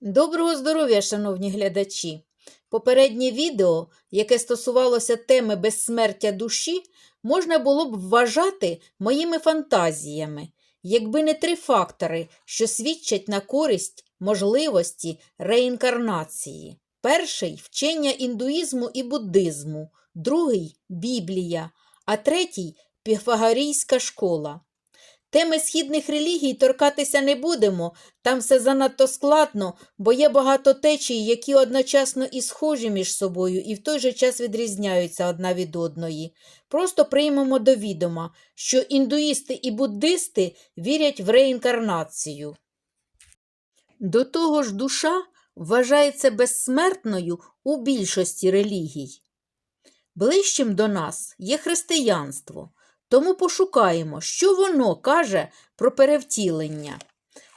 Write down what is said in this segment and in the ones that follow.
Доброго здоров'я, шановні глядачі! Попереднє відео, яке стосувалося теми безсмертя душі, можна було б вважати моїми фантазіями, якби не три фактори, що свідчать на користь можливості реінкарнації. Перший вчення індуїзму і буддизму, другий Біблія, а третій піфагорійська школа. Теми східних релігій торкатися не будемо, там все занадто складно, бо є багато течій, які одночасно і схожі між собою, і в той же час відрізняються одна від одної. Просто приймемо до відома, що індуїсти і буддисти вірять в реінкарнацію. До того ж, душа вважається безсмертною у більшості релігій. Ближчим до нас є християнство. Тому пошукаємо, що воно каже про перевтілення.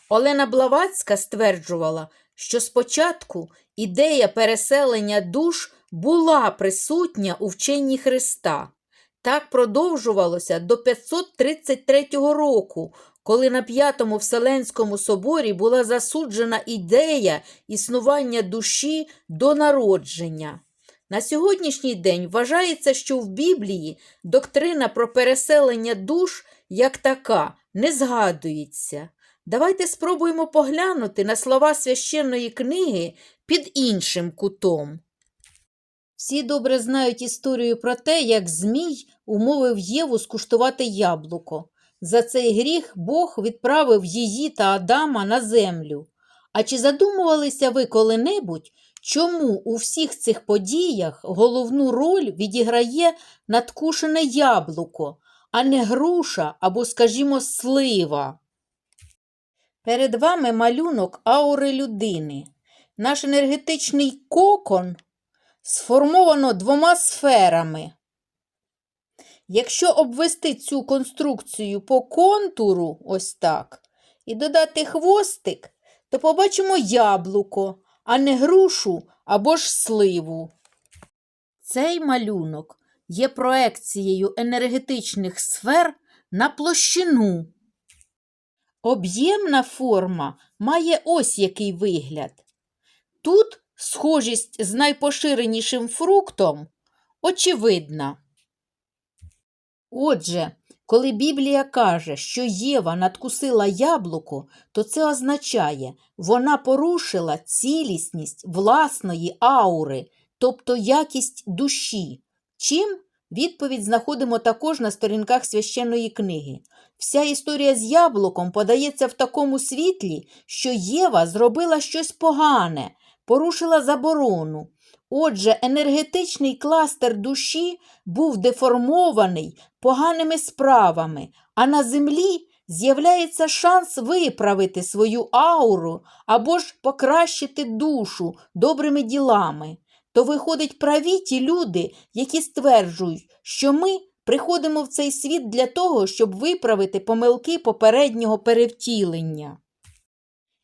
Олена Блаватська стверджувала, що спочатку ідея переселення душ була присутня у вченні Христа. Так продовжувалося до 533 року, коли на П'ятому Вселенському соборі була засуджена ідея існування душі до народження. На сьогоднішній день вважається, що в Біблії доктрина про переселення душ як така не згадується. Давайте спробуємо поглянути на слова священної книги під іншим кутом. Всі добре знають історію про те, як Змій умовив Єву скуштувати яблуко. За цей гріх Бог відправив її та Адама на землю. А чи задумувалися ви коли-небудь, чому у всіх цих подіях головну роль відіграє надкушене яблуко, а не груша або, скажімо, слива? Перед вами малюнок аури людини. Наш енергетичний кокон сформовано двома сферами. Якщо обвести цю конструкцію по контуру, ось так, і додати хвостик, то побачимо яблуко, а не грушу або ж сливу. Цей малюнок є проекцією енергетичних сфер на площину. Об'ємна форма має ось який вигляд. Тут схожість з найпоширенішим фруктом очевидна. Отже, коли Біблія каже, що Єва надкусила яблуко, то це означає, вона порушила цілісність власної аури, тобто якість душі. Чим? Відповідь знаходимо також на сторінках священної книги. Вся історія з яблуком подається в такому світлі, що Єва зробила щось погане, порушила заборону. Отже, енергетичний кластер душі був деформований поганими справами, а на землі з'являється шанс виправити свою ауру або ж покращити душу добрими ділами. То виходить праві ті люди, які стверджують, що ми приходимо в цей світ для того, щоб виправити помилки попереднього перевтілення.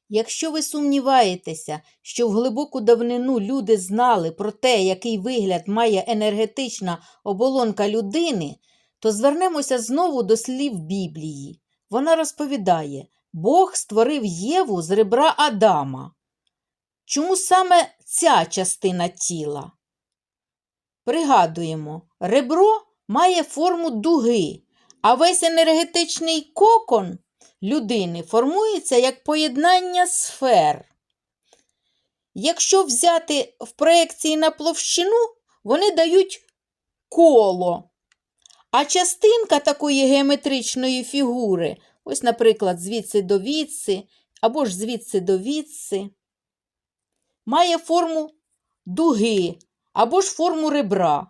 Якщо ви сумніваєтеся, що в глибоку давнину люди знали про те, який вигляд має енергетична оболонка людини, то звернемося знову до слів Біблії. Вона розповідає, Бог створив Єву з ребра Адама. Чому саме ця частина тіла? Пригадуємо, ребро має форму дуги, а весь енергетичний кокон людини формується як поєднання сфер. Якщо взяти в проекції на площину, вони дають коло. А частинка такої геометричної фігури, ось, наприклад, звідси до відси, або ж звідси до відси, має форму дуги або ж форму ребра.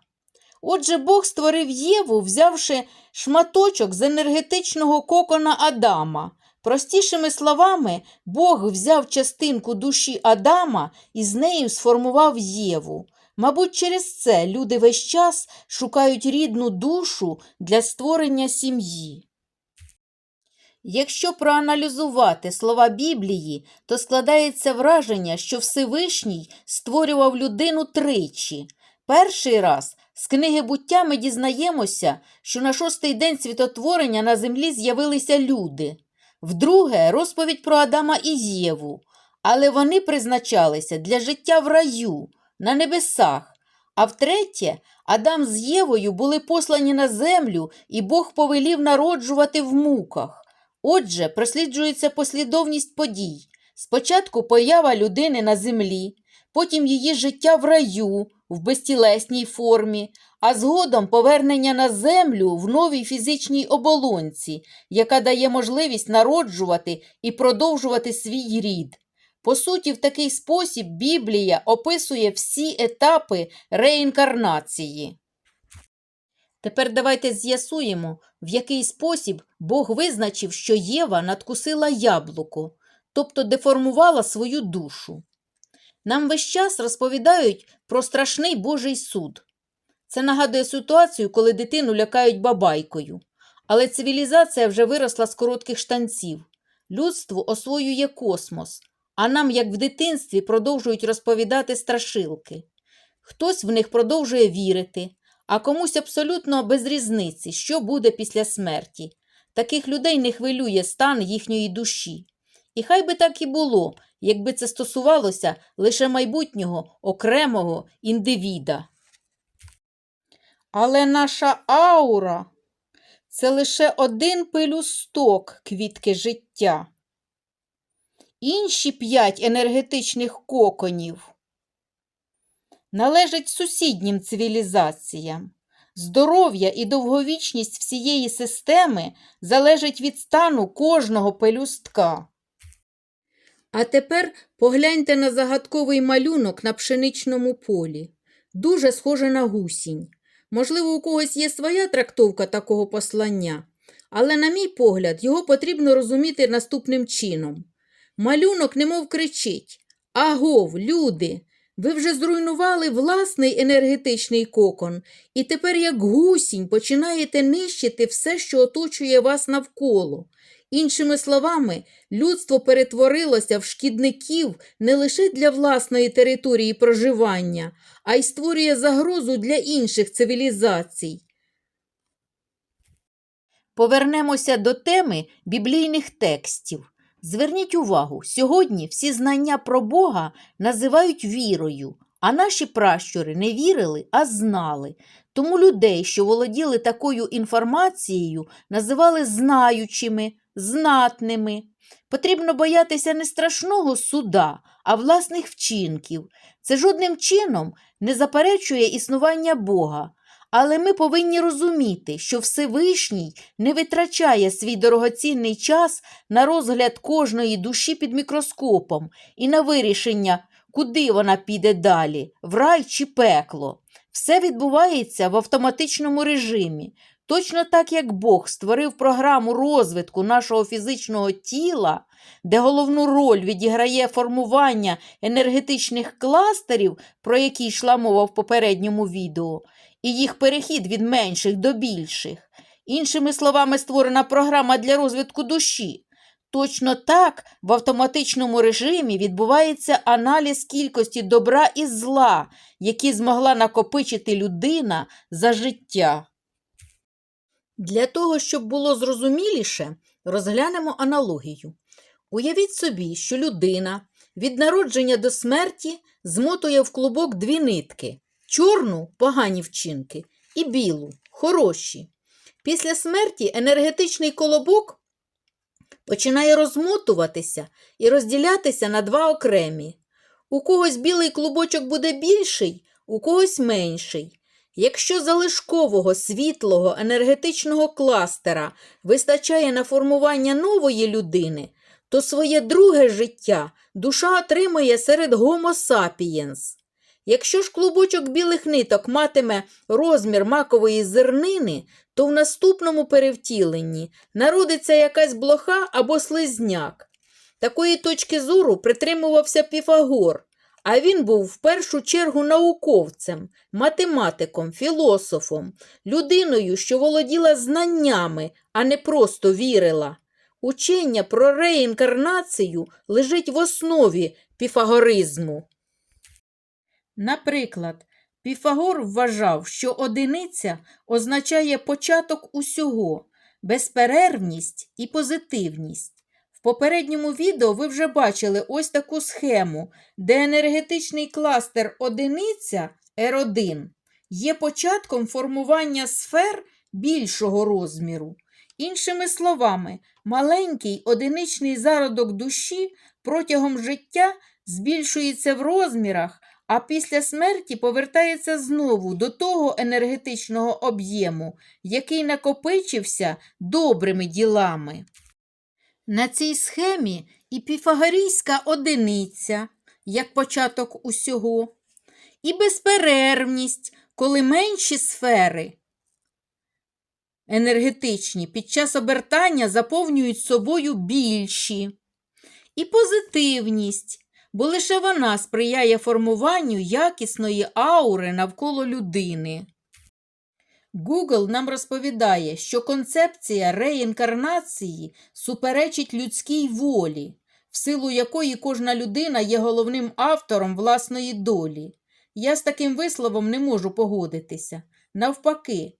Отже, Бог створив Єву, взявши шматочок з енергетичного кокона Адама. Простішими словами, Бог взяв частинку душі Адама і з нею сформував Єву. Мабуть, через це люди весь час шукають рідну душу для створення сім'ї. Якщо проаналізувати слова Біблії, то складається враження, що Всевишній створював людину тричі. Перший раз з книги буття ми дізнаємося, що на шостий день світотворення на землі з'явилися люди. Вдруге, розповідь про Адама і Єву. але вони призначалися для життя в раю, на небесах. А втретє, Адам з Євою були послані на землю, і Бог повелів народжувати в муках. Отже, просліджується послідовність подій. Спочатку поява людини на землі, потім її життя в раю в безтілесній формі, а згодом повернення на землю в новій фізичній оболонці, яка дає можливість народжувати і продовжувати свій рід. По суті, в такий спосіб Біблія описує всі етапи реінкарнації. Тепер давайте з'ясуємо, в який спосіб Бог визначив, що Єва надкусила яблуко, тобто деформувала свою душу. Нам весь час розповідають про страшний Божий суд. Це нагадує ситуацію, коли дитину лякають бабайкою. Але цивілізація вже виросла з коротких штанців. Людство освоює космос, а нам, як в дитинстві, продовжують розповідати страшилки. Хтось в них продовжує вірити, а комусь абсолютно без різниці, що буде після смерті. Таких людей не хвилює стан їхньої душі. І хай би так і було, якби це стосувалося лише майбутнього окремого індивіда. Але наша аура це лише один пелюсток квітки життя. Інші п'ять енергетичних коконів належать сусіднім цивілізаціям. Здоров'я і довговічність всієї системи залежить від стану кожного пелюстка. А тепер погляньте на загадковий малюнок на пшеничному полі. Дуже схоже на гусінь. Можливо, у когось є своя трактовка такого послання, але, на мій погляд, його потрібно розуміти наступним чином. Малюнок немов кричить Агов, люди! Ви вже зруйнували власний енергетичний кокон, і тепер, як гусінь, починаєте нищити все, що оточує вас навколо. Іншими словами, людство перетворилося в шкідників не лише для власної території проживання, а й створює загрозу для інших цивілізацій. Повернемося до теми біблійних текстів. Зверніть увагу, сьогодні всі знання про Бога називають вірою, а наші пращури не вірили, а знали. Тому людей, що володіли такою інформацією, називали знаючими, знатними. Потрібно боятися не страшного суда, а власних вчинків. Це жодним чином не заперечує існування Бога. Але ми повинні розуміти, що Всевишній не витрачає свій дорогоцінний час на розгляд кожної душі під мікроскопом і на вирішення, куди вона піде далі, в рай чи пекло. Все відбувається в автоматичному режимі. Точно так, як Бог створив програму розвитку нашого фізичного тіла, де головну роль відіграє формування енергетичних кластерів, про які йшла мова в попередньому відео, і їх перехід від менших до більших. Іншими словами, створена програма для розвитку душі. Точно так в автоматичному режимі відбувається аналіз кількості добра і зла, які змогла накопичити людина за життя. Для того, щоб було зрозуміліше, розглянемо аналогію. Уявіть собі, що людина від народження до смерті змотує в клубок дві нитки чорну погані вчинки і білу хороші. Після смерті енергетичний колобок починає розмотуватися і розділятися на два окремі. У когось білий клубочок буде більший, у когось менший. Якщо залишкового світлого енергетичного кластера вистачає на формування нової людини, то своє друге життя душа отримує серед Homo sapiens. Якщо ж клубочок білих ниток матиме розмір макової зернини, то в наступному перевтіленні народиться якась блоха або слизняк. Такої точки зору притримувався Піфагор, а він був в першу чергу науковцем, математиком, філософом, людиною, що володіла знаннями, а не просто вірила. Учення про реінкарнацію лежить в основі піфагоризму. Наприклад, Піфагор вважав, що одиниця означає початок усього, безперервність і позитивність. В попередньому відео ви вже бачили ось таку схему, де енергетичний кластер одиниця R1 є початком формування сфер більшого розміру. Іншими словами, маленький одиничний зародок душі протягом життя збільшується в розмірах, а після смерті повертається знову до того енергетичного об'єму, який накопичився добрими ділами. На цій схемі і піфагорійська одиниця, як початок усього, і безперервність, коли менші сфери енергетичні під час обертання заповнюють собою більші, і позитивність, бо лише вона сприяє формуванню якісної аури навколо людини. Google нам розповідає, що концепція реінкарнації суперечить людській волі, в силу якої кожна людина є головним автором власної долі. Я з таким висловом не можу погодитися. Навпаки,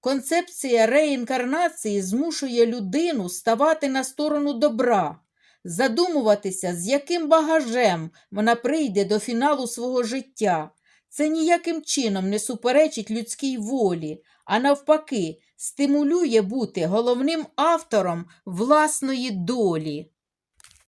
концепція реінкарнації змушує людину ставати на сторону добра, задумуватися, з яким багажем вона прийде до фіналу свого життя. Це ніяким чином не суперечить людській волі, а навпаки, стимулює бути головним автором власної долі.